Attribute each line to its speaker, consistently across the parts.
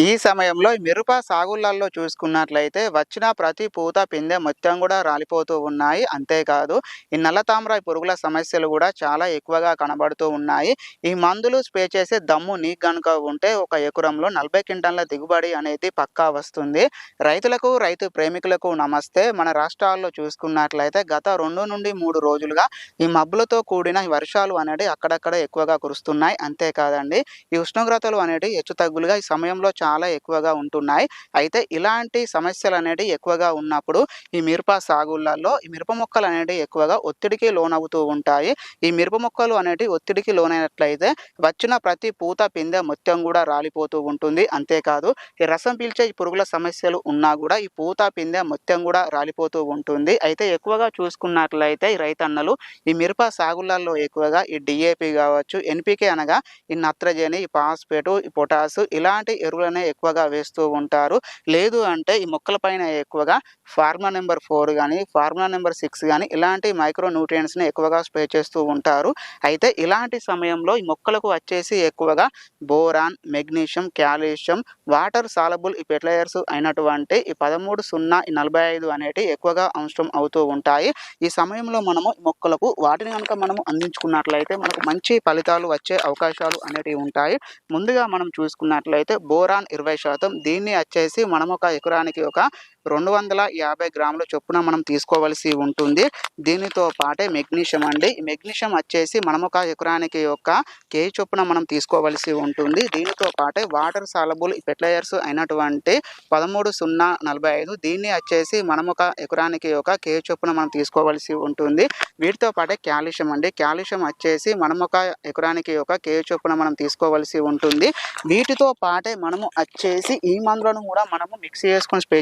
Speaker 1: ఈ సమయంలో మిరప సాగులలో చూసుకున్నట్లయితే వచ్చిన ప్రతి పూత పిందె మొత్తం కూడా రాలిపోతూ ఉన్నాయి. అంతేకాదు ఈ నల్లతామర పురుగుల సమస్యలు కూడా చాలా ఎక్కువగా కనబడుతూ ఉన్నాయి. ఈ మందులు స్ప్రే చేసే దమ్ము నీకు కనుక ఉంటే ఒక ఎకరంలో నలభై క్వింటాల దిగుబడి అనేది పక్కా వస్తుంది. రైతులకు రైతు ప్రేమికులకు నమస్తే. మన రాష్ట్రాల్లో చూసుకున్నట్లయితే గత రెండు నుండి మూడు రోజులుగా ఈ మబ్బులతో కూడిన వర్షాలు అనేవి అక్కడక్కడ ఎక్కువగా కురుస్తున్నాయి. అంతేకాదండి ఈ ఉష్ణోగ్రతలు అనేవి హెచ్చు తగ్గులుగా ఈ సమయంలో చాలా చాలా ఎక్కువగా ఉంటున్నాయి. అయితే ఇలాంటి సమస్యలు అనేవి ఎక్కువగా ఉన్నప్పుడు ఈ మిరప సాగులలో ఈ మిరప మొక్కలు అనేవి ఎక్కువగా ఒత్తిడికి లోనవుతూ ఉంటాయి. ఈ మిరప మొక్కలు అనేవి ఒత్తిడికి లోనైనట్లయితే వచ్చిన ప్రతి పూత పిందె మొత్తం కూడా రాలిపోతూ ఉంటుంది. అంతేకాదు ఈ రసం పీల్చే ఈ పురుగుల సమస్యలు ఉన్నా కూడా ఈ పూత పిందె మొత్తం కూడా రాలిపోతూ ఉంటుంది. అయితే ఎక్కువగా చూసుకున్నట్లయితే ఈ రైతన్నలు ఈ మిరప సాగులలో ఎక్కువగా ఈ డిఏపి కావచ్చు ఎన్పికే అనగా ఈ నత్రజని ఈ పాస్పేటు ఈ పొటాసు ఇలాంటి ఎరువులనే ఎక్కువగా వేస్తూ ఉంటారు. లేదు అంటే ఈ మొక్కల పైన ఎక్కువగా ఫార్ములా నెంబర్ ఫోర్ కానీ ఫార్ములా నెంబర్ సిక్స్ కానీ ఇలాంటి మైక్రో న్యూట్రియంట్స్ని ఎక్కువగా స్ప్రే చేస్తూ ఉంటారు. అయితే ఇలాంటి సమయంలో ఈ మొక్కలకు వచ్చేసి ఎక్కువగా boron magnesium calcium water soluble ఈ ఫెర్టిలైజర్స్ అయినటువంటి ఈ పదమూడు సున్నా ఈ నలభై ఐదు అనేటివి ఎక్కువగా అవసరం అవుతూ ఉంటాయి. ఈ సమయంలో మనము మొక్కలకు వాటిని కనుక మనము అందించుకున్నట్లయితే మనకు మంచి ఫలితాలు వచ్చే అవకాశాలు అనేటివి ఉంటాయి. ముందుగా మనం చూసుకున్నట్లయితే బోరాన్ ఇరవై శాతం. దీన్ని వచ్చేసి మనం ఒక ఎకరానికి ఒక రెండు వందల యాభై గ్రాముల చొప్పున మనం తీసుకోవలసి ఉంటుంది. దీనితో పాటే మెగ్నీషియం అండి. మెగ్నీషియం వచ్చేసి మనం ఒక ఎకరానికి ఒక కేజీ చొప్పున మనం తీసుకోవలసి ఉంటుంది. దీనితో పాటే వాటర్ సాలబుల్ ఫెర్టిలైజర్స్ అయినటువంటి పదమూడు సున్నా నలభై ఐదు దీన్ని వచ్చేసి మనం ఒక ఎకరానికి ఒక కేజీ చొప్పున మనం తీసుకోవలసి ఉంటుంది. వీటితో పాటే క్యాల్షియం అండి. క్యాల్షియం వచ్చేసి మనం ఒక ఎకరానికి ఒక కేజీ చొప్పున మనం తీసుకోవలసి ఉంటుంది. వీటితో పాటే మనము వచ్చేసి ఈ మందులను కూడా మనము మిక్స్ చేసుకొని స్ప్రే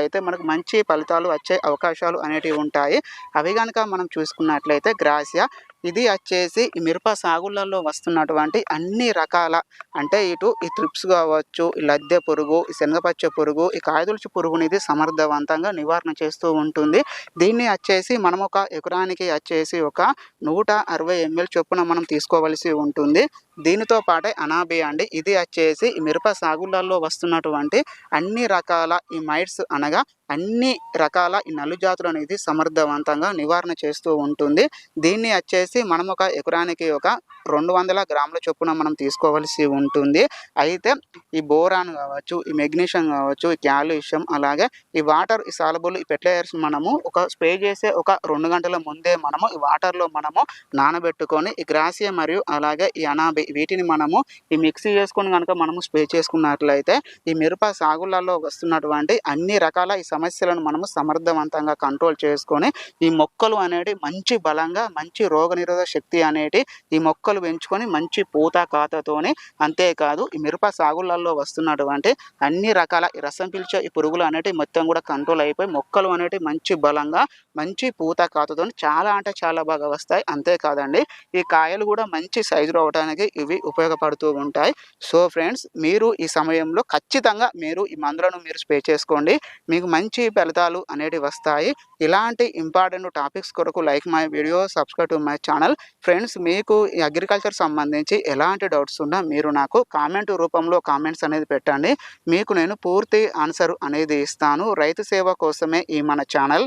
Speaker 1: చూసుకున్నట్లయితే మనకు మంచి ఫలితాలు వచ్చే అవకాశాలు అనేటివి ఉంటాయి. అవి కనుక మనం చూసుకున్నట్లయితే గ్రాసియా ఇది వచ్చేసి ఈ మిరప సాగులలో వస్తున్నటువంటి అన్ని రకాల అంటే ఇటు ఈ త్రిప్స్ కావచ్చు ఈ లద్దె పురుగు ఈ శనగపచ్చ పురుగు ఈ కాయదులుచు పురుగుని ఇది సమర్థవంతంగా నివారణ చేస్తూ ఉంటుంది. దీన్ని వచ్చేసి మనం ఒక ఎకరానికి వచ్చేసి ఒక నూట అరవై ఎంఎల్ చొప్పున మనం తీసుకోవలసి ఉంటుంది. దీనితో పాటే అనాబి అండి. ఇది వచ్చేసి ఈ మిరప సాగులలో వస్తున్నటువంటి అన్ని రకాల ఈ మైట్స్ అనగా అన్ని రకాల ఈ నల్లు జాతులు అనేది సమర్థవంతంగా నివారణ చేస్తూ ఉంటుంది. దీన్ని వచ్చేసి మనం ఒక ఎకరానికి ఒక రెండు వందల గ్రాముల చొప్పున మనం తీసుకోవలసి ఉంటుంది. అయితే ఈ బోరాన్ కావచ్చు ఈ మెగ్నీషియం కావచ్చు ఈ క్యాల్షియం అలాగే ఈ వాటర్ ఈ సాలబుల్ ఈ ఫెర్టిలైజర్స్ మనము ఒక స్ప్రే చేసే ఒక రెండు గంటల ముందే మనము ఈ వాటర్లో మనము నానబెట్టుకొని ఈ గ్రాసియా మరియు అలాగే ఈ అనాబి వీటిని మనము ఈ మిక్సీ చేసుకొని కనుక మనము స్ప్రే చేసుకున్నట్లయితే ఈ మిరప సాగులలో వస్తున్నటువంటి అన్ని రకాల ఈ సమస్యలను మనము సమర్థవంతంగా కంట్రోల్ చేసుకొని ఈ మొక్కలు అనేటి మంచి బలంగా మంచి రోగనిరోధక శక్తి అనేటి ఈ మొక్కలు పెంచుకొని మంచి పూత కాతతోని అంతేకాదు ఈ మిరప సాగులలో వస్తున్నటువంటి అన్ని రకాల ఈ రసం పిలిచే ఈ పురుగులు అనేటివి మొత్తం కూడా కంట్రోల్ అయిపోయి మొక్కలు అనేటివి మంచి బలంగా మంచి పూత కాతతో చాలా అంటే చాలా బాగా వస్తాయి. అంతేకాదండి ఈ కాయలు కూడా మంచి సైజులో రావడానికి ఇవి ఉపయోగపడుతూ ఉంటాయి. సో ఫ్రెండ్స్ మీరు ఈ సమయంలో ఖచ్చితంగా మీరు ఈ మందులను మీరు స్ప్రే చేసుకోండి. మీకు మంచి మంచి ఫలితాలు అనేటివి వస్తాయి. ఇలాంటి ఇంపార్టెంట్ టాపిక్స్ కొరకు like my video subscribe to my channel. Friends మీకు అగ్రికల్చర్ సంబంధించి ఎలాంటి డౌట్స్ ఉన్నా మీరు నాకు కామెంట్ రూపంలో కామెంట్స్ అనేది పెట్టండి. మీకు నేను పూర్తి ఆన్సర్ అనేది ఇస్తాను. రైతు సేవ కోసమే ఈ మన ఛానల్.